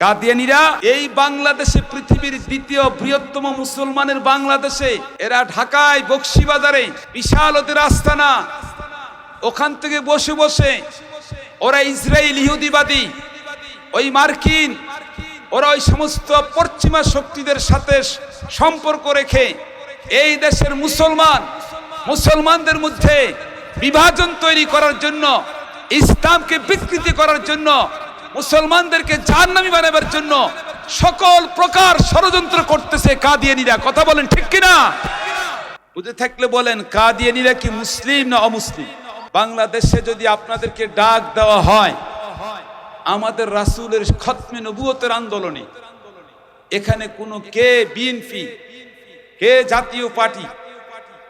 কাদিয়ানিরা এই বাংলাদেশে পৃথিবীর দ্বিতীয় বৃহত্তম মুসলমানের বাংলাদেশে, এরা ঢাকায়, বক্সিবাজারে বিশাল ওদের আস্তানা। ওখান থেকে বসে বসে ওরা ইসরায়েল ইহুদিবাদী, ওই মার্কিন, ওরা ওই সমস্ত পশ্চিমা শক্তিদের সাথে সম্পর্ক রেখে এই দেশের মুসলমান, মুসলমানদের মধ্যে বিভাজন তৈরি করার জন্য, ইসলামকে বিকৃতি করার জন্য মুসলমানদেরকে জাহান্নামী বানাবার জন্য সকল প্রকার ষড়যন্ত্র করতেছে কাদিয়ানিরা। কথা বলেন ঠিক কিনা? বুঝে থাকলে বলেন, কাদিয়ানিরা কি মুসলিম না অমুসলিম? বাংলাদেশে যদি আপনাদেরকে ডাক দেওয়া হয়, আমাদের রাসূলের খতমে নবুয়তের আন্দোলনে, এখানে কোনো কে বিএনপি, কে জাতীয় পার্টি,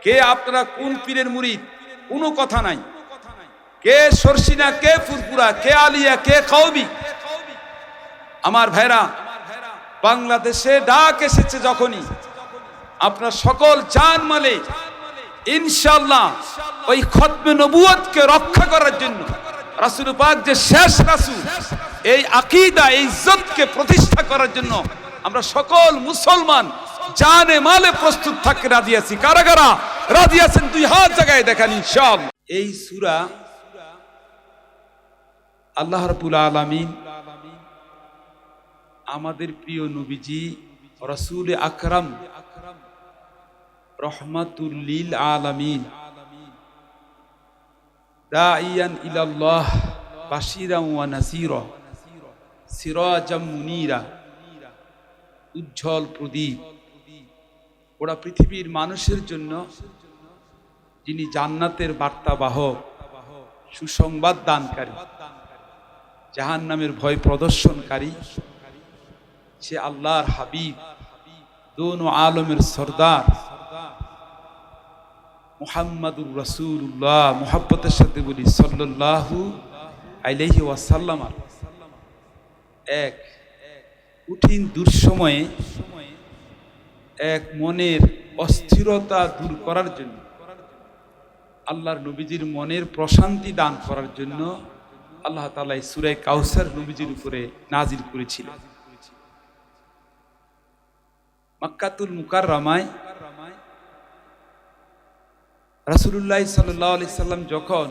কে আপনারা কোন পীরের মুরিদ, কোনো কথা নাই। কে সরসিনা, কে ফুরপুরা কে আলিয়া, কে কৌবি আমার ভাইরা, বাংলাদেশে ডাক এসেছে যখনই, আপনার সকল জান মালে ইনশাল্লাহ ওই খতমে নবুয়তকে রক্ষা করার জন্য, রাসূল পাক যে শেষ রাসূল, এই আকীদা, এই ইজ্জতকে প্রতিষ্ঠা করার জন্য আমরা সকল মুসলমান জানে মালে প্রস্তুত থাকতে রাজি আছি। কারা কারা? রাজি আছেন? দুই হাত জায়গায় দেখান, ইনশাআল্লাহ। এই সুরা আল্লাহ রাব্বুল আলামিন আমাদের প্রিয় নবীজি রাসূল আকরাম রহমাতুল্লিল আলামিন। দাইয়ান ইলাল্লাহ বাশিরাম ওয়া নাসীরা সিরাজাম উজ্জ্বল প্রদীপ। ওরা পৃথিবীর মানুষের জন্য যিনি জান্নাতের বার্তাবাহক, সুসংবাদ দানকারী জাহান নামের ভয় প্রদর্শনকারী সে আল্লাহর হাবিব, দোন আলমের সর্দার। মুহাম্মাদুর রসুল্লাহ মোহাব্বতের সাথে বলি, সাল্লাল্লাহু আলাইহি ওয়াসাল্লাম। এক কঠিন দুঃসময়ে, এক মনের অস্থিরতা দূর করার জন্য, আল্লাহর নবীজির মনের প্রশান্তি দান করার জন্য আল্লাহ তালা সুরাই কাউসার নবীজির উপরে নাজির করেছিলেন। মাক্কাতুল মুকার রামায় রাসুল্লাহ সাল্লাহ আলি সাল্লাম যখন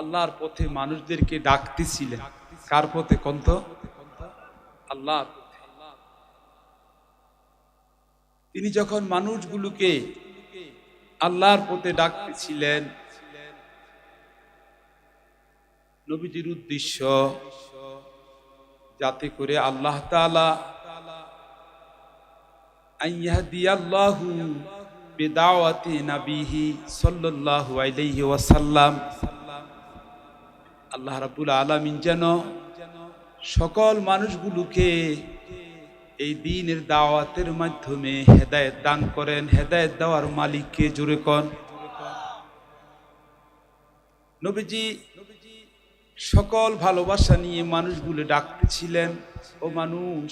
আল্লাহর পথে মানুষদেরকে ডাকতেছিলেন, কার পথে কন্ত আল্লাহর। তিনি যখন মানুষগুলোকে আল্লাহর পথে ডাকতেছিলেন, নবীজির উদ্দেশ্য যাতে করে আল্লাহ তালা আইয়াহদিয়াল্লাহু বেদাওয়াতে নাবিহি সাল্লাল্লাহু আলাইহি ওয়াসাল্লাম। আল্লাহ রাব্বুল আলামিন যেন সকল মানুষগুলোকে এই দিনের দাওয়াতের মাধ্যমে হেদায়েত দান করেন, হেদায়েত দেওয়ার মালিককে জোরে কন। নবীজি সকল ভালোবাসা নিয়ে মানুষগুলো ডাকতেছিলেন, ও মানুষ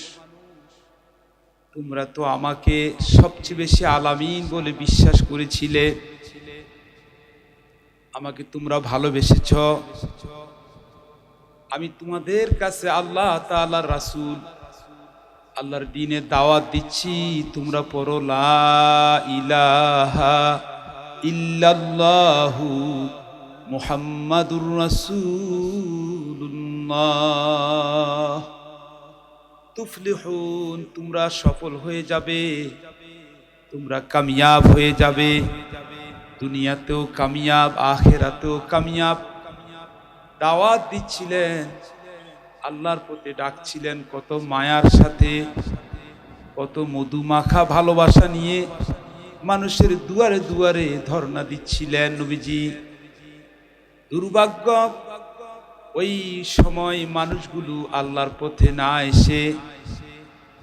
তোমরা তো আমাকে সবচেয়ে বেশি আলামিন বলে বিশ্বাস করেছিলে। আমাকে তোমরা ভালোবেসেছ। আমি তোমাদের কাছে আল্লাহ তাআলার রাসূল, আল্লাহর দিনে দাওয়াত দিচ্ছি। তোমরা পড়ো, লা ইলাহা ইল্লাল্লাহু তুফলিহুন, তোমরা সফল হয়ে যাবে। তোমরা কামিয়াব হয়ে যাবে। দুনিয়াতেও কামিয়াব, আখেরাতেও কামিয়াব। দাওয়াত দিচ্ছিলেন। আল্লাহর প্রতি ডাকছিলেন কত মায়ার সাথে, কত মধুমাখা ভালোবাসা নিয়ে। মানুষের দুয়ারে দুয়ারে ধর্ণা দিচ্ছিলেন নবীজি। দুর্ভাগ্য ওই সময় মানুষগুলো আল্লাহর পথে না এসে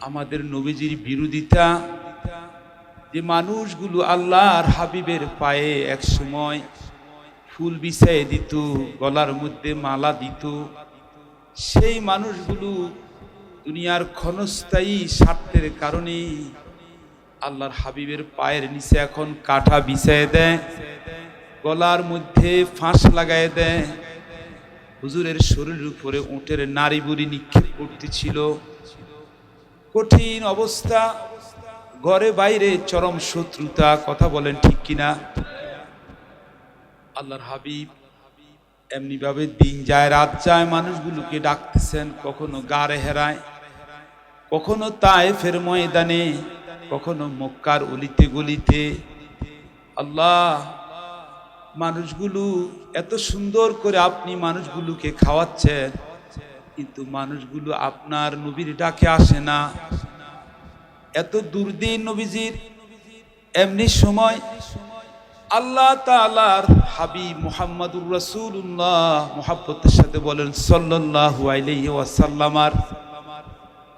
আমাদের নবীজির বিরোধিতা, যে মানুষগুলো আল্লাহর হাবিবের পায়ে এক সময় ফুল বিছাই দিত, গলার মধ্যে মালা দিত, সেই মানুষগুলো দুনিয়ার ক্ষণস্থায়ী স্বার্থের কারণে আল্লাহর হাবিবের পায়ের নিচে এখন কাঠা বিছায় দেয়, গলার মধ্যে ফাঁস লাগায় দেয়। হুজুরের শরীরের উপরে উঁটের নারী বুড়ি নিক্ষেপ করতেছিল। কঠিন অবস্থা, ঘরে বাইরে চরম শত্রুতা, কথা বলেন ঠিক কিনা? আল্লাহর হাবিব এমনি ভাবে দিন যায়, রাত যায়, মানুষগুলোকে ডাকতেছেন, কখনো গাড়ে হেরায়, কখনো তায়েফের ময়দানে, কখনো মক্কার অলিতে গলিতে। আল্লাহ মানুষগুলো এত সুন্দর করে আপনি মানুষগুলোকে খাওয়াচ্ছেন, কিন্তু মানুষগুলো আপনার নবীর ডাকে আসে না। এত দুর্দিন নবীজির এমনি সময় আল্লাহ তালার হাবিব মুহাম্মাদুর রসুল্লাহ মোহাব্বতের সাথে বলেন, সাল্লাল্লাহু আলাইহি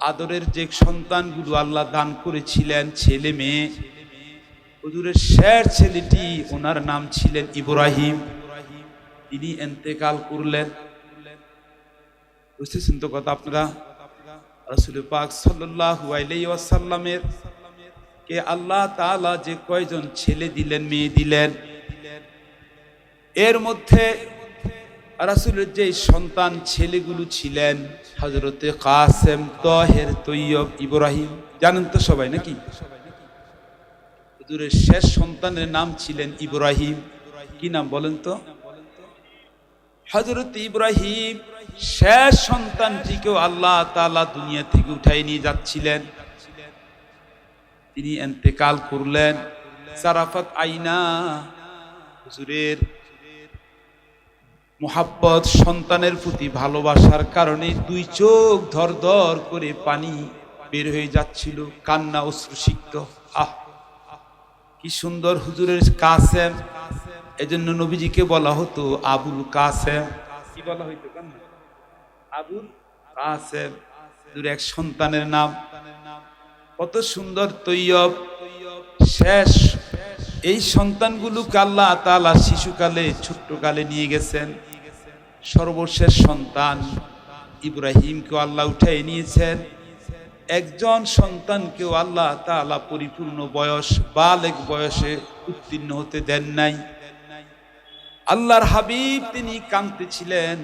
আদরের যে সন্তানগুলো আল্লাহ দান করেছিলেন, ছেলে মেয়ে হুজুরের শের ছেলেটি, ওনার নাম ছিলেন ইব্রাহিম। তিনি এন্তেকাল করলেন। বুঝতেছেন তো কথা আপনারা? রসুল পাক সাল্লাল্লাহু আলাইহি কে আল্লাহ তাআলা যে কয়জন ছেলে দিলেন, মেয়ে দিলেন, এর মধ্যে রাসূলের যে সন্তান ছেলেগুলো ছিলেন, হযরতে কাসেম তহের তৈয়ব ইব্রাহিম, জানেন তো সবাই নাকি? হুজুরের শেষ সন্তানের নাম ছিলেন ইব্রাহিম। কি নাম বলেন তো? হজরত ইব্রাহিম শেষ সন্তানটিকেও আল্লাহ তালা দুনিয়া থেকে উঠাই নিয়ে যাচ্ছিলেন। তিনি এন্তেকাল করলেন। সারাফাত আইনা, হুজুরের মোহাব্বত, সন্তানের প্রতি ভালোবাসার কারণে দুই চোখ ধর ধর করে পানি বের হয়ে যাচ্ছিল, কান্না অশ্রুসিক্ত। আহ! কি সুন্দর হুজুরের কাসেম। এজন্য নবীজিকে বলা হতো আবুল কাসেম। কি বলা হইতো আবুল কাসেম। এক সন্তানের নাম। কত সুন্দর তৈয়ব। শেষ। এই সন্তানগুলোকে আল্লাহ তালা শিশুকালে ছোট্টকালে নিয়ে গেছেন। সর্বশেষ সন্তান ইব্রাহিমকে আল্লাহ উঠাই নিয়েছেন। একজন সন্তানকেও আল্লাহ তাআলা পরিপূর্ণ বয়স বালেক বয়সে উত্তীর্ণ হতে দেন নাই। আল্লাহর হাবিব তিনি কাঁদতেছিলেন।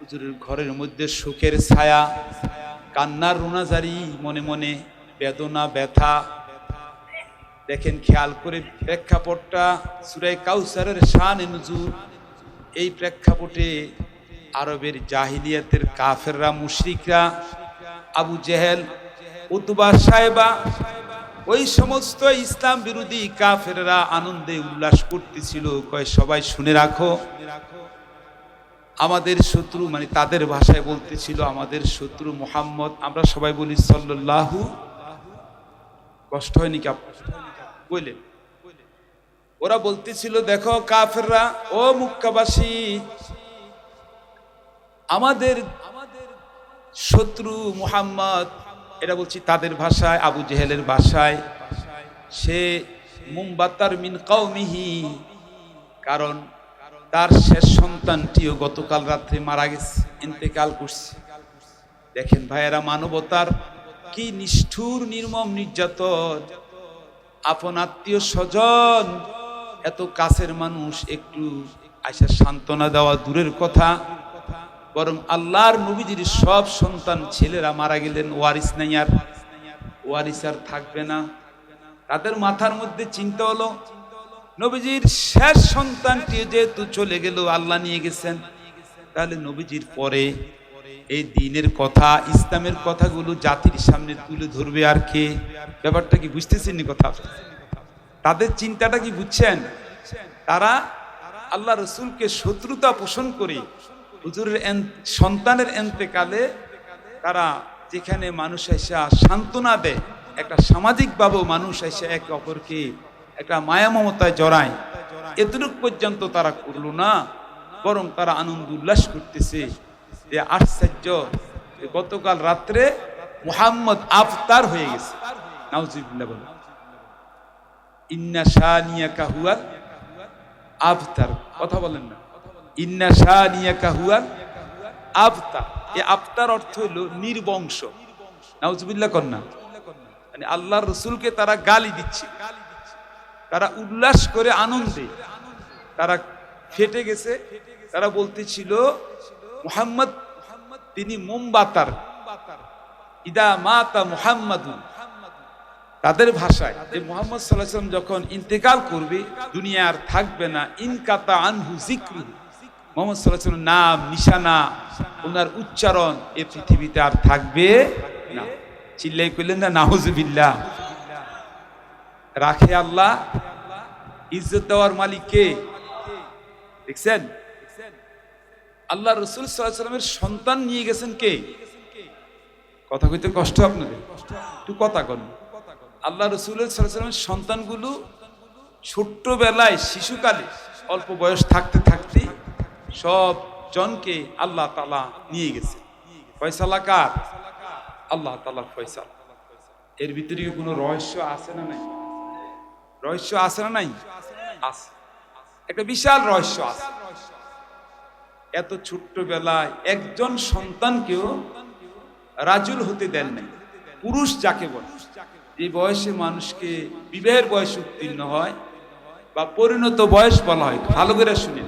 হুজুরের ঘরের মধ্যে শোকের ছায়া, কান্নার রোনাজারি, মনে মনে বেদনা, ব্যথা। দেখেন, খেয়াল করে প্রেক্ষাপটটা সুরাই কাউসারের শান নজুর। এই প্রেক্ষাপটে আরবের জাহিলিয়াতের কাফেররা, মুশরিকরা আবু জেহেল, উতবা সাহেবা, ওই সমস্ত ইসলাম বিরোধী কাফেররা আনন্দে উল্লাস করতেছিল। কয়, সবাই শুনে রাখো, আমাদের শত্রু মানে তাদের ভাষায় বলতেছিল, আমাদের শত্রু মোহাম্মদ। আমরা সবাই বলি সাল্লাল্লাহু। কষ্ট হয়নি কি বললেন ওরা বলতেছিল, দেখো কাফেররা, ও মুক্কাবাসী, আমাদের শত্রু মুহাম্মদ, এটা বলছি তাদের ভাষায়, আবু জেহেলের ভাষায়। সে মুম্বাতার মিন কৌমিহি কারণ তার শেষ সন্তানটিও গতকাল রাত্রে মারা গেছে, ইন্তেকাল করছে। দেখেন ভাইয়েরা, মানবতার কি নিষ্ঠুর, নির্মম নির্যাতন। আপন আত্মীয় স্বজন, এত কাছের মানুষ, একটু আইসা সান্ত্বনা দেওয়া দূরের কথা। বরং আল্লাহর নবীজির সব সন্তান ছেলেরা মারা গেলেন, ওয়ারিস নাই আর। ওয়ারিস আর থাকবে না। তাদের মাথার মধ্যে চিন্তা হলো, নবীজির শেষ সন্তানটি যেহেতু চলে গেল, আল্লাহ নিয়ে গেছেন। তাহলে নবীজির পরে এই দিনের কথা, ইসলামের কথাগুলো জাতির সামনে তুলে ধরবে আর কে? ব্যাপারটা কি বুঝতেছেন কথা? তাদের চিন্তাটা কি বুঝছেন? তারা আল্লাহ রসুলকে শত্রুতা পোষণ করে হুজুরের সন্তানের এন্তেকালে তারা যেখানে মানুষ এসে সান্ত্বনা দেয়, একটা সামাজিকভাবেও মানুষ এসে একে অপরকে একটা মায়া মমতায় জড়ায়, এতটুক পর্যন্ত তারা করল না, বরং তারা আনন্দ উল্লাস করতেছে যে আশ্চর্য গতকাল রাত্রে মুহাম্মদ আফতার হয়ে গেছে। ইন্না শানিয়া কাহুয়াল আফতার, কথা বলেন না। ইন্না শানিয়া কাহুয়াল আফতার এই আফতার অর্থ হলো নির্বংশ। নাউজুবিল্লাহ কন্যা। মানে রসুলকে তারা গালি দিচ্ছে। তারা উল্লাস করে আনন্দে। তারা ফেটে গেছে। তারা বলতেছিল, মুহাম্মদ, তিনি মোমবাতার। ইদা মাতা মুহাম্মাদুন। তাদের ভাষায় যে মোহাম্মদ সাল্লাম যখন ইন্তেকাল করবে, দুনিয়া আর থাকবে না। ইনকাতা আনহু জিক্রু মোহাম্মদ সাল্লাহ নাম, নিশানা, ওনার উচ্চারণ এ পৃথিবীতে আর থাকবে না। চিল্লাই করলেন না নাহুজবিল্লাহ রাখে আল্লাহ। ইজ্জত দেওয়ার মালিক কে? দেখছেন? আল্লাহ রসুল সাল্লামের সন্তান নিয়ে গেছেন কে? কথা কইতে কষ্ট আপনাদের? একটু কথা কন। আল্লাহ রসুলের সাল্লামের সন্তানগুলো ছোট্টবেলায়, শিশুকালে, অল্প বয়স থাকতে থাকতে সব জনকে আল্লাহ তালা নিয়ে গেছে। ফয়সালা কার? আল্লাহ তালার ফয়সালা। এর ভিতরে কোনো রহস্য আছে না নাই? রহস্য আছে না নাই? আছে। একটা বিশাল রহস্য আছে। এত ছোট্ট বেলায় একজন সন্তানকেও রাজুল হতে দেন নাই। পুরুষ যাকে বলে। যে বয়সে মানুষকে বিবাহের বয়স উত্তীর্ণ হয় বা পরিণত বয়স বলা হয়, ভালো করে শুনে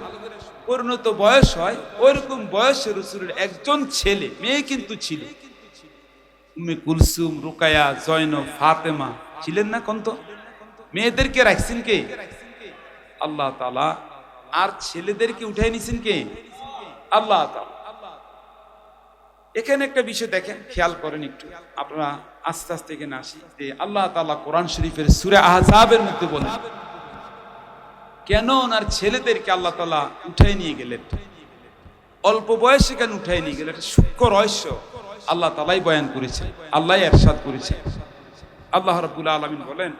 পরিণত বয়স হয় ওইরকম বয়সে রসুলের একজন ছেলে, মেয়ে কিন্তু ছিল। উম্মে কুলসুম, রুকায়া, জয়নব, ফাতেমা ছিলেন না কন্ত মেয়েদেরকে রাখছেন কে? আল্লাহ তালা আর ছেলেদেরকে উঠাই নিছেন কে? আল্লাহ এখানে একটা বিষয় দেখেন, খেয়াল করেন একটু। আপনারা আস্তে আস্তে এখানে আসি যে আল্লাহ তালা কোরআন শরীফের সুরে আহজাবের মধ্যে বলেন কেন ওনার ছেলেদেরকে আল্লাহ তালা উঠাই নিয়ে গেলেন? অল্প বয়সে কেন উঠাই নিয়ে গেলেন? একটা সূক্ষ্ম রহস্য আল্লাহ তালাই বয়ান করেছে আল্লাহ এরশাদ করেছে আল্লাহ রবুল আলমিন বলেন,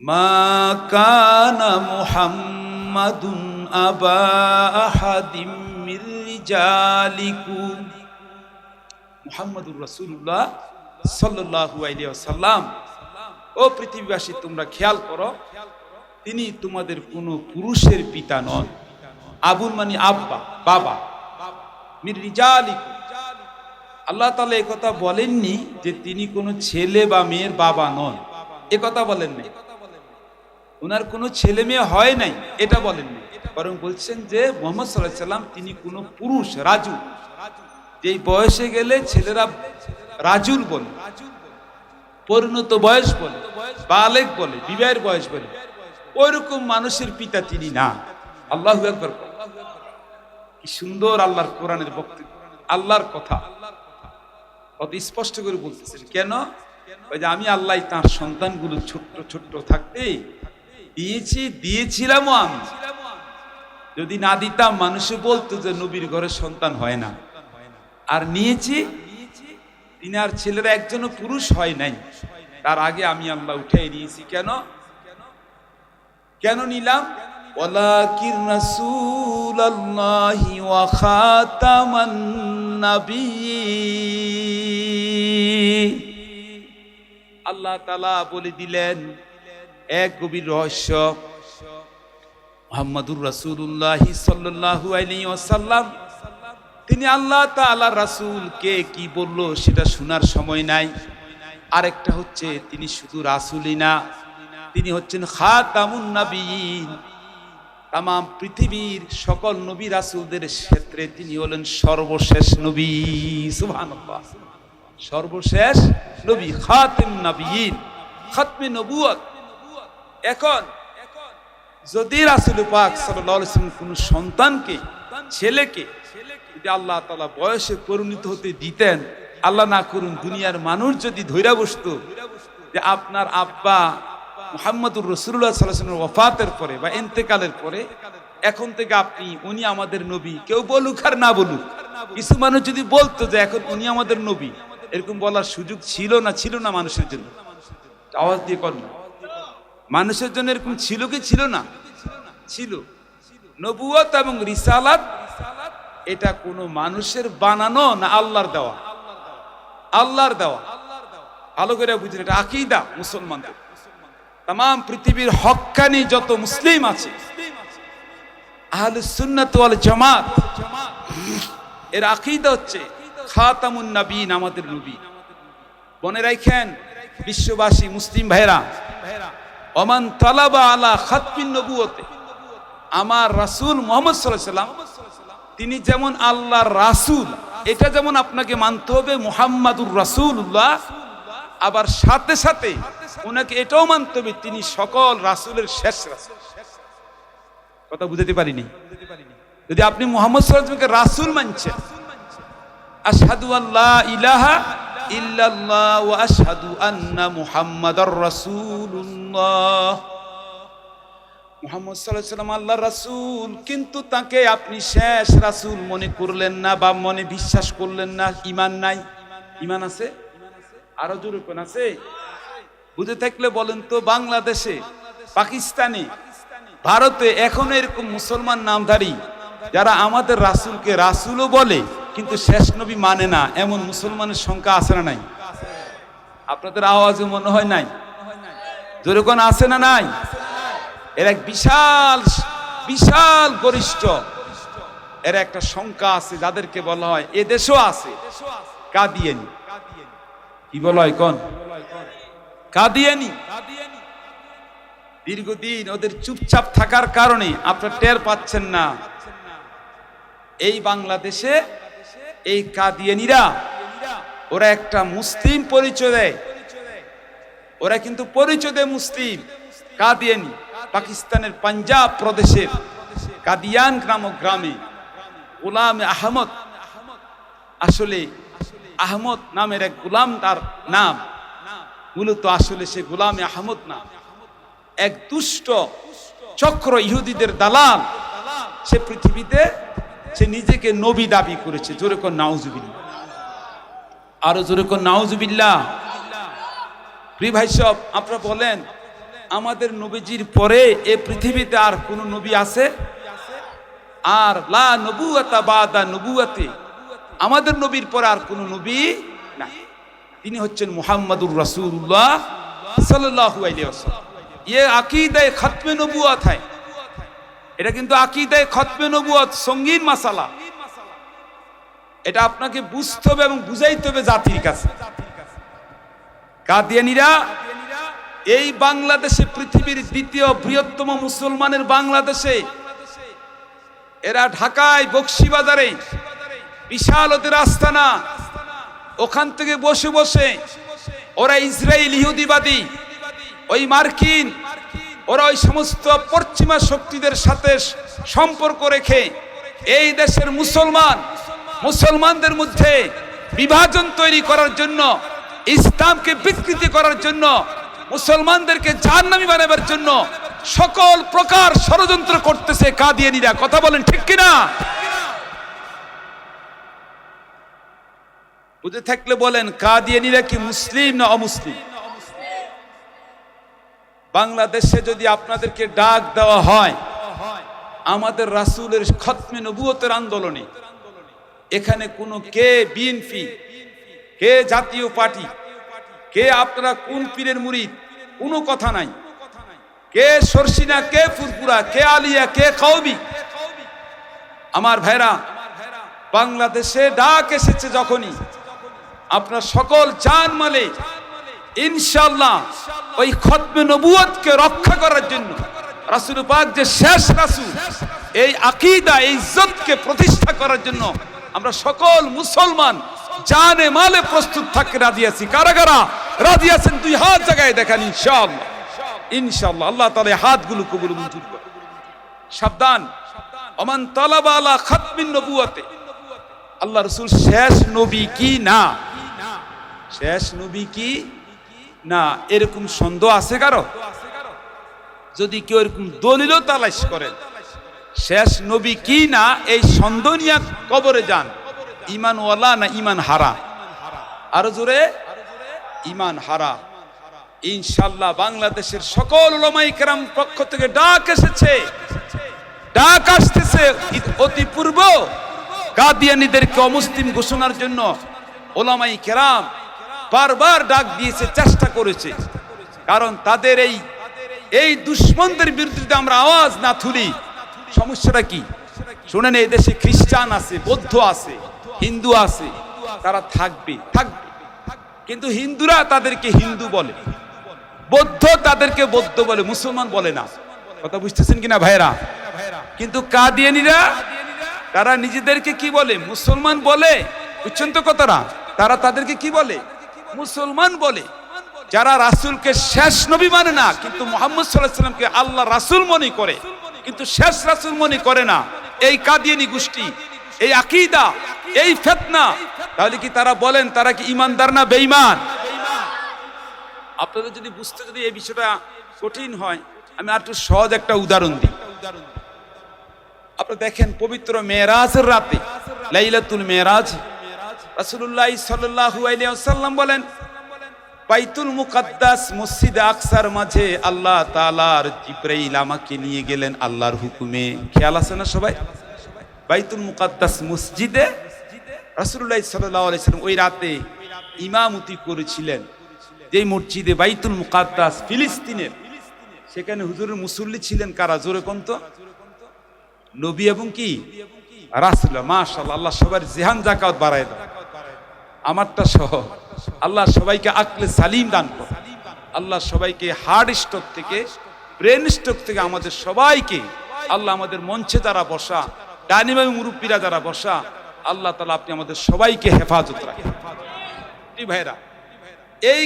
মা কানা মুহাম্মাদুন আবা আহাদিম ও পৃথিবীবাসী, তোমরা খেয়াল করো, তিনি তোমাদের কোনো পুরুষের পিতা নন। আবুল মানে আব্বা, বাবা। আল্লাহ তাআলা একথা বলেননি যে তিনি কোনো ছেলে বা মেয়ের বাবা নন। এ কথা বলেননি ওনার কোনো ছেলে মেয়ে হয় নাই, এটা বলেননি বরং বলছেন যে মোহাম্মদ সাল্লাহ সাল্লাম তিনি কোনো পুরুষ, রাজু। যেই বয়সে গেলে ছেলেরা রাজুর বলে। পরিণত বয়স বলে, বালেক বলে, বিবাহের বয়স বলে, ওইরকম মানুষের পিতা তিনি না। আল্লাহ কি সুন্দর আল্লাহর কোরআনের বক্তব্য আল্লাহর কথা। কত স্পষ্ট করে বলতেছেন, কেন? ওই যে আমি আল্লাহ তার সন্তানগুলো ছোট্ট ছোট্ট থাকতে দিয়েছি, দিয়েছিলামও আমি। যদি না দিতাম, মানুষে বলতো যে নবীর ঘরে সন্তান হয় না। আর নিয়েছি তিনি আর ছেলেরা একজনও পুরুষ হয় নাই। তার আগে আমি আল্লাহ উঠাই নিয়েছি। কেন? কেন নিলাম? আল্লাহ তাআলা বলে দিলেন, এক গভীর রহস্য। মোহাম্মদুর রাসূলুল্লাহ সাল্লাল্লাহু আলাইহি ওয়াসাল্লাম তিনি আল্লাহ তাআলা রাসূল কে কি বলল সেটা শোনার সময় নাই। আরেকটা হচ্ছে তিনি শুধু রাসুলই না, তিনি হচ্ছেন খাতামুন নবীন। তাম পৃথিবীর সকল নবী রাসুলদের ক্ষেত্রে তিনি হলেন সর্বশেষ নবী, সুবহানাল্লাহ। সর্বশেষ নবী, খাতিম নবীন, খাতমে নবুয়ত এখন যদি রাসুল পাক সাল্লাম কোন সন্তানকে ছেলেকে যদি আল্লাহ তালা বয়সে পরিণত হতে দিতেন, আল্লাহ না করুন, দুনিয়ার মানুষ যদি ধৈরা বসত, যে আপনার আব্বা মোহাম্মদুর রসুল্লাহ সাল্লামের ওফাতের পরে বা এন্তেকালের পরে, এখন থেকে আপনি, উনি আমাদের নবী, কেউ বলুক আর না বলুক, কিছু মানুষ যদি বলতো যে এখন উনি আমাদের নবী, এরকম বলার সুযোগ ছিল না ছিল না মানুষের জন্য? আওয়াজ দিয়ে কর মানুষের জন্য এরকম ছিল কি ছিল না? ছিল। নবুয়ত এবং রিসালাত, এটা কোনো মানুষের বানানো না আল্লাহর দেওয়া? আল্লাহর দেওয়া। ভালো করে বুঝলেন এটা আকিদা, মুসলমানদের। তাম পৃথিবীর হক্কানি যত মুসলিম আছে, আহলে সুন্নাত ওয়াল জামাত, এর আকিদা হচ্ছে খাতামুন নবীন, আমাদের নবী। মনে রাখেন, বিশ্ববাসী মুসলিম ভাইরা অমান তালাবা আলা খাতমিন নবুয়তে আমার রাসূল মোহাম্মদ সাল্লাম তিনি যেমন আল্লাহর রাসূল, এটা যেমন আপনাকে মানতে হবে, মুহাম্মাদুর রাসূলুল্লাহ। আবার সাথে সাথে ওনাকে এটাও মানতে হবে, তিনি সকল রাসূলের শেষ রাসূল। কথা বুঝাতে পারিনি? যদি আপনি মোহাম্মদ সাল্লামকে রাসূল মানছেন আসাদু আল্লাহ ইলাহা ইল্লাল্লাহ ওয়া আশহাদু আন্না মুহাম্মাদার রাসূলুল্লাহ। মুহাম্মদ আলাইহি সাল্লাম আল্লাহর রাসূল, কিন্তু তাকে আপনি শেষ রাসূল মনে করলেন না বা মনে বিশ্বাস করলেন না, ঈমান নাই। ঈমান আছে? আরও জোরে আছে? বুঝে থাকলে বলেন তো, বাংলাদেশে, পাকিস্তানে, ভারতে এখনও এরকম মুসলমান নামধারী যারা আমাদের রাসূলকে রাসূলও বলে, কিন্তু শেষ নবী মানে না, এমন মুসলমানের সংখ্যা আছে না নাই? আপনাদের আওয়াজে মনে হয় নাই? জোরে আছে না নাই? এর এক বিশাল বিশাল গরিষ্ঠ। এর একটা সংখ্যা আছে যাদেরকে বলা হয়, এ দেশও আছে। কাদিয়ানি। কি বলা হয় কোন? কাদিয়ানি। দীর্ঘদিন ওদের চুপচাপ থাকার কারণে আপনার টের পাচ্ছেন না। এই বাংলাদেশে এই কাদিয়ানিরা, ওরা একটা মুসলিম পরিচয় দেয়। ওরা কিন্তু পরিচয় দেয় মুসলিম, কাদিয়ানি। পাকিস্তানের পাঞ্জাব প্রদেশের কাদিয়ান নামক গ্রামে গোলাম আহমদ, আসলে আহমদ নামের এক গোলাম তার নাম। মূলত আসলে সে গোলামে আহমদ না। এক দুষ্ট চক্র ইহুদিদের দালাল। সে পৃথিবীতে সে নিজেকে নবী দাবি করেছে। জোরে কর নাউজুবিল্লা আরও জোরে কর নাউজুবিল্লা প্রিয় ভাই সব, আপনারা বলেন আমাদের নবীজির পরে এ পৃথিবীতে আর কোন নবী আছে? আর লা নবুয়াতা বাদা নবুয়াতে আমাদের নবীর পরে আর কোন নবী না তিনি হচ্ছেন মুহাম্মাদুর রাসূলুল্লাহ সাল্লাল্লাহু আলাইহি ওয়াসাল্লাম। ये আকিদায়ে খতমে নবুয়াত হয়। এটা কিন্তু আকিদায়ে খতমে নবুয়াত সঙ্গীন মাসালা। এটা আপনাকে বুঝতে হবে এবং বুঝাইতে হবে জাতির কাছে। কাদিয়ানিরা এই বাংলাদেশে পৃথিবীর দ্বিতীয় বৃহত্তম মুসলমানের বাংলাদেশে, এরা ঢাকায়, বক্সিবাজারে বিশাল ওদের আস্তানা, ওখান থেকে বসে বসে ওরা ইসরায়েল ইহুদিবাদী, ওই মার্কিন, ওরা ওই সমস্ত পশ্চিমা শক্তিদের সাথে সম্পর্ক রেখে এই দেশের মুসলমান, মুসলমানদের মধ্যে বিভাজন তৈরি করার জন্য, ইসলামকে বিকৃতি করার জন্য মুসলমানদেরকে জাহান্নামী বানাবার জন্য সকল প্রকার ষড়যন্ত্র করতেছে, কাদিয়ানিরা। কথা বলেন ঠিক কিনা? বুঝে থাকলে বলেন, কাদিয়ানিরা কি মুসলিম না অমুসলিম? বাংলাদেশে যদি আপনাদেরকে ডাক দেওয়া হয়, আমাদের রাসূলের খতমে নবুয়তের আন্দোলনে, এখানে কোনো কে বিএনপি, কে জাতীয় পার্টি কে আপনারা কোন পীরের মুরিদ? কোনো কথা নাই। কে সরসিনা, কে ফুরপুরা কে আলিয়া, কে কৌবি আমার ভাইরা, বাংলাদেশে ডাক এসেছে যখনই। আপনার সকল জান মালে ইনশাল্লাহ ওই খতমে নবুয়তকে রক্ষা করার জন্য রাসূল পাক যে শেষ রাসুল, এই আকিদা, এই ইজ্জতকে প্রতিষ্ঠা করার জন্য আমরা সকল মুসলমান জানে, মালে প্রস্তুত থাকতে রাজি আছি। কারা কারা? রাজি আছেন? দুই হাত জায়গায় দেখান, ইনশাআল্লাহ। ইনশাআল্লাহ, আল্লাহ তাআলা হাতগুলো কবুল মঞ্জুর করে সাবধান। ওমান তালাবা আলা খাতমিন নবুয়াতে। আল্লাহ রসুল, শেষ নবী কি না? শেষ নবী কি না? এরকম সন্দেহ আছে কারও? যদি কেউ এরকম দলিল তালাশ করেন, শেষ নবী কি না? এই সন্দেহ নিয়ে কবরে যান। ইমান ওয়ালা না ইমান হারা? আরও জোরে? ইমান হারা। ইনশাল্লাহ বাংলাদেশের সকল ওলামাই কেরাম পক্ষ থেকে ডাক এসেছে। ডাক আসতেছে অতি পূর্ব। কাদিয়ানিদেরকে অমুসলিম ঘোষণার জন্য ওলামাই কেরাম বারবার ডাক দিয়েছে, চেষ্টা করেছে। কারণ তাদের এই এই দুশ্মনদের বিরুদ্ধে আমরা আওয়াজ না তুলি। সমস্যাটা কি? শুনেন এই দেশে খ্রিস্টান আছে, বৌদ্ধ আছে। হিন্দু আছে, তারা থাকবে। থাকবে কিন্তু হিন্দুরা তাদেরকে হিন্দু বলে। বৌদ্ধ তাদেরকে বৌদ্ধ বলে, মুসলমান বলে না। কথা বুঝতেছেন কিনা ভাইরা কিন্তু কাদিয়ানিরা, তারা নিজেদেরকে কি বলে? মুসলমান বলে। বুঝছেন তো তারা তাদেরকে কি বলে? মুসলমান বলে। যারা রাসূলকে শেষ নবী মানে না, কিন্তু মোহাম্মদ সাল্লাহ সাল্লামকে আল্লাহ রাসূল মনে করে। কিন্তু শেষ রাসূল মনে করে না। এই কাদিয়ানি গোষ্ঠী, এই আকীদা এই ফেতনা। তাহলে কি তারা বলেন, তারা কি ইমানদার না বেঈমান? আপনাদের যদি বুঝতে যদি এই বিষয়টা কঠিন হয়, আমি আর একটু সহজ একটা উদাহরণ দিই। আপনারা দেখেন, পবিত্র মেয়েরাজের রাতে, লাইলাতুল মেয়েরাজ, রাসূলুল্লাহ সাল্লাল্লাহু আলাইহি ওয়াসাল্লাম বলেন, বাইতুল মুকাদ্দাস মসজিদে আকসার মাঝে আল্লাহ তাআলার জিব্রাইল আমাকে নিয়ে গেলেন আল্লাহর হুকুমে। খেয়াল আছে না সবাই? বাইতুল মুকাদ্দাস মসজিদে আলাইহি সাল্লাম ওই রাতে ইমামতি করেছিলেন। যেই মসজিদে বাইতুল মুকাদ্দাস ফিলিস্তিনের, সেখানে হুজুরের মুসল্লি ছিলেন কারা? জোরে কোন তো? নবী এবং কি? রাসুল্লাহ মাশাআল্লাহ, আল্লাহ সবার জিহান জাকাত বাড়ায় দাও। আমারটা সহ, আল্লাহ সবাইকে আকলে সালিম দান কর। আল্লাহ সবাইকে হার্ড স্ট্রোক থেকে ব্রেন স্ট্রোক থেকে আমাদের সবাইকে, আল্লাহ আমাদের মঞ্চে যারা বসা ডানিমামি মুরব্বীরা যারা বসা আল্লাহ তালা আপনি আমাদের সবাইকে হেফাজত রাখেন। ভাইরা এই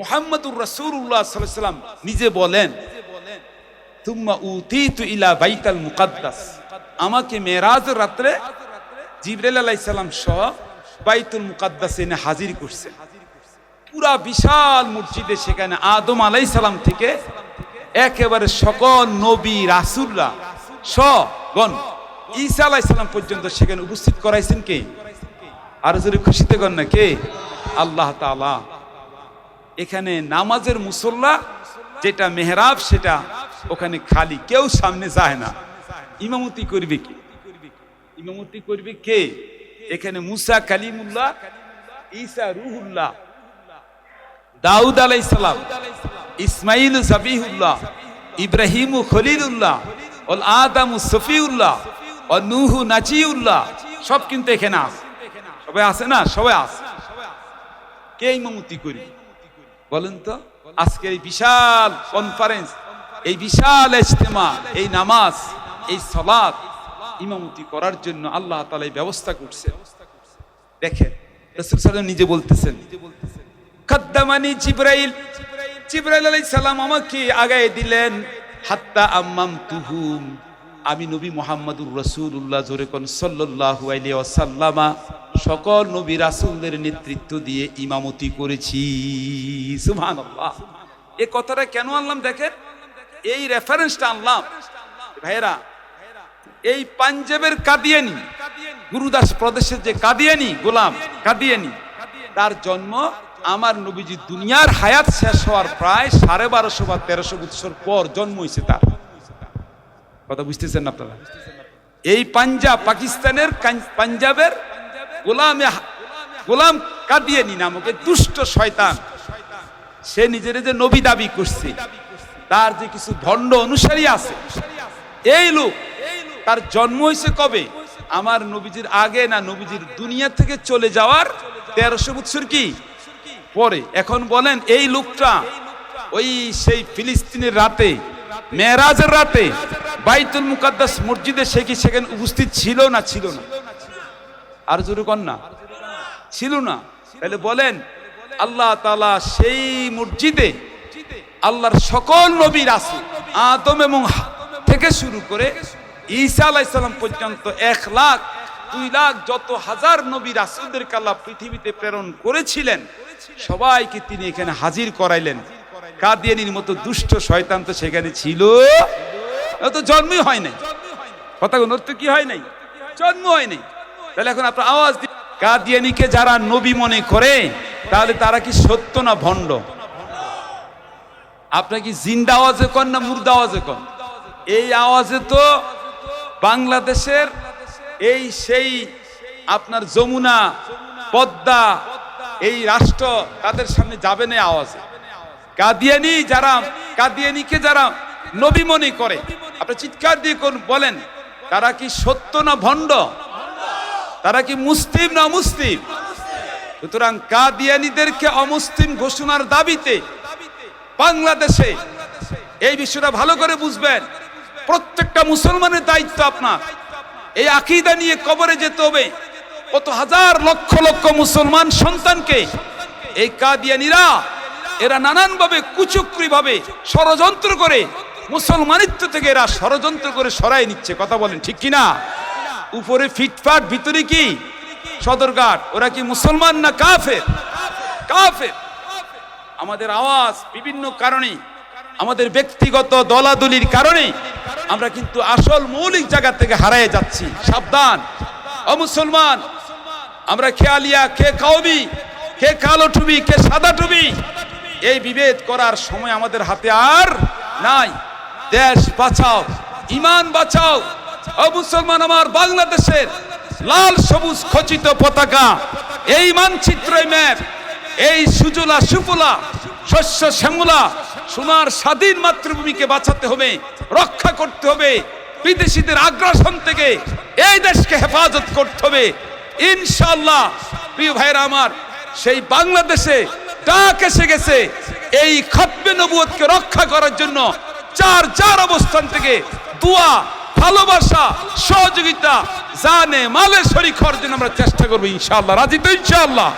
মুহাম্মদুর আলাইহি সাল্লাম নিজে বলেন, তুম্মা উতিতু ইলা বাইতাল মুকাদ্দাস। আমাকে মেরাজের রাত্রে জিবরাইল আলাইহিস সালাম সহ বাইতুল মুকাদ্দাস এনে হাজির করছে। পুরা বিশাল মসজিদে সেখানে আদম আলাইহিস সালাম থেকে একেবারে সকল নবী রাসূলরা সগণ ঈসা আলাইহিস পর্যন্ত সেখানে উপস্থিত করাইছেন কে? আর যদি খুশিতে কর না, কে? আল্লাহ তাআলা। এখানে নামাজের মুসল্লা যেটা মেহরাব, সেটা ওখানে খালি। কেউ সামনে যায় না। ইমামতি করবে কি? ইমামতি করবে কে? এখানে মুসা কালিমুল্লাহ, ঈসা রুহুল্লাহ, দাউদ আলাই সালাম, ইসমাইল জাবিহুল্লাহ, ইব্রাহিম খলিলুল্লাহ, ওল আদামু সফিউল্লাহ ও নুহু নাচিউল্লাহ সব কিন্তু এখানে আছে সবাই আছে না? সবাই আছে কে ইমামতি করবে বলেন তো। আজকের এই বিশাল কনফারেন্স এই বিশাল ইজতেমা, এই নামাজ, এই সলাদ ইমামতি করার জন্য আল্লাহ এই ব্যবস্থা করছে। দেখেন, রাসূল সাল্লাল্লাহু নিজে বলতেছেন খাদ্দামানি জিব্রাইল জিব্রাইল আলাইহিস সালাম আমাকে আগায় দিলেন, হাত্তা আম্মাম তুহুম আমি নবী মোহাম্মদুর রসুল্লাহ জোরে কোন সাল্লাল্লাহু আলাইহি ওয়াসাল্লামা সকল নবী রাসূলদের নেতৃত্ব দিয়ে ইমামতি করেছি। এই কথাটা কেন আনলাম দেখেন? এই রেফারেন্সটা আনলাম। ভাইরা এই পাঞ্জাবের কাদিয়ানি, গুরুদাস প্রদেশের যে কাদিয়ানি গোলাম, কাদিয়ানি, তার জন্ম আমার নবীজি দুনিয়ার হায়াত শেষ হওয়ার প্রায় সাড়ে বারোশো বা তেরোশো বছর পর জন্ম হয়েছে তার। কথা বুঝতেছেন না আপনারা? এই পাঞ্জাব, পাকিস্তানের পাঞ্জাবের গোলামে গোলাম কাদিয়ানি নামক এই দুষ্ট শয়তান, সে নিজের যে নবী দাবি করছে, তার যে কিছু ভণ্ড অনুসারী আছে, এই লোক, তার জন্ম হয়েছে কবে? আমার নবীজির আগে না নবীজির দুনিয়া থেকে চলে যাওয়ার তেরোশো বৎসর কি? পরে। এখন বলেন, এই লোকটা, ওই সেই ফিলিস্তিনের রাতে মেরাজের রাতে বাইতুল মুকাদ্দাস মসজিদে সে কি সেখানে উপস্থিত ছিল না ছিল না? আর জোরে না। ছিল না। তাহলে বলেন, আল্লাহ তালা সেই মসজিদে আল্লাহর সকল নবীর আছে, আদম এবং থেকে শুরু করে ঈসা আলাইসাল্লাম পর্যন্ত এক লাখ, দুই লাখ যত হাজার নবী রাসুলদেরকে আল্লাহ পৃথিবীতে প্রেরণ করেছিলেন, সবাইকে তিনি এখানে হাজির করাইলেন। কাদিয়ানির মতো দুষ্ট শয়তান তো সেখানে ছিল। তো জন্মই হয় নাই। কথা ওর তো কি হয় নাই? জন্ম হয় নাই। তাহলে এখন আপনার আওয়াজ দিন কাদিয়ানিকে যারা নবী মনে করে, তাহলে তারা কি সত্য না ভণ্ড? আপনার কি জিন্দা আওয়াজে কন না মুর্দা আওয়াজে কন? এই আওয়াজে তো বাংলাদেশের এই সেই আপনার যমুনা, পদ্মা, এই রাষ্ট্র তাদের সামনে যাবে না আওয়াজে। কাদিয়ানি যারা কাদিয়ানিকে যারা নবী মনে করে। আপনি চিৎকার দিয়ে কোন- বলেন, তারা কি সত্য না ভণ্ড? তারা কি মুসলিম না মুসলিম? সুতরাং কাদিয়ানিদেরকে অমুসলিম ঘোষণার দাবিতে বাংলাদেশে এই বিষয়টা ভালো করে বুঝবেন। প্রত্যেকটা মুসলমানের দায়িত্ব আপনার। এই আকিদা নিয়ে কবরে যেতে হবে। কত হাজার লক্ষ লক্ষ মুসলমান সন্তানকে এই কাদিয়ানিরা এরা নানানভাবে কুচক্রি ভাবে ষড়যন্ত্র করে মুসলমানিত্ব থেকে এরা ষড়যন্ত্র করে সরাই নিচ্ছে। কথা বলেন, ঠিক কিনা? উপরে ফিটফাট, ভিতরে কি? সদরঘাট। ওরা কি মুসলমান না কাফের? কাফের। আমাদের আওয়াজ বিভিন্ন কারণে, আমাদের ব্যক্তিগত দলাদলির কারণে আমরা কিন্তু আসল মৌলিক জায়গা থেকে হারিয়ে যাচ্ছি। সাবধান। ও মুসলমান আমরা খেয়ালিয়া কে কাউবি কে কালো টুবি কে সাদা টুবি এই বিভেদ করার সময় আমাদের হাতে আর নাই। দেশ বাঁচাও, ইমান বাঁচাও। মুসলমান আমার বাংলাদেশের লাল সবুজ খচিত পতাকা, এই মানচিত্র ম্যাপ, এই সুজলা সুফলা, শস্য শ্যামলা, সোনার স্বাধীন মাতৃভূমিকে বাঁচাতে হবে, রক্ষা করতে হবে, বিদেশিদের আগ্রাসন থেকে এই দেশকে হেফাজত করতে হবে। ইনশাল্লাহ প্রিয় ভাইরা আমার, সেই বাংলাদেশে ডাক এসে গেছে এই খতবে নবুয়তকে রক্ষা করার জন্য চার চার অবস্থান থেকে দোয়া, ভালোবাসা, সহযোগিতা, জানে, মালে শরীর খাওয়ার জন্য আমরা চেষ্টা করব ইনশাল্লাহ রাজি তো ইনশাআল্লাহ?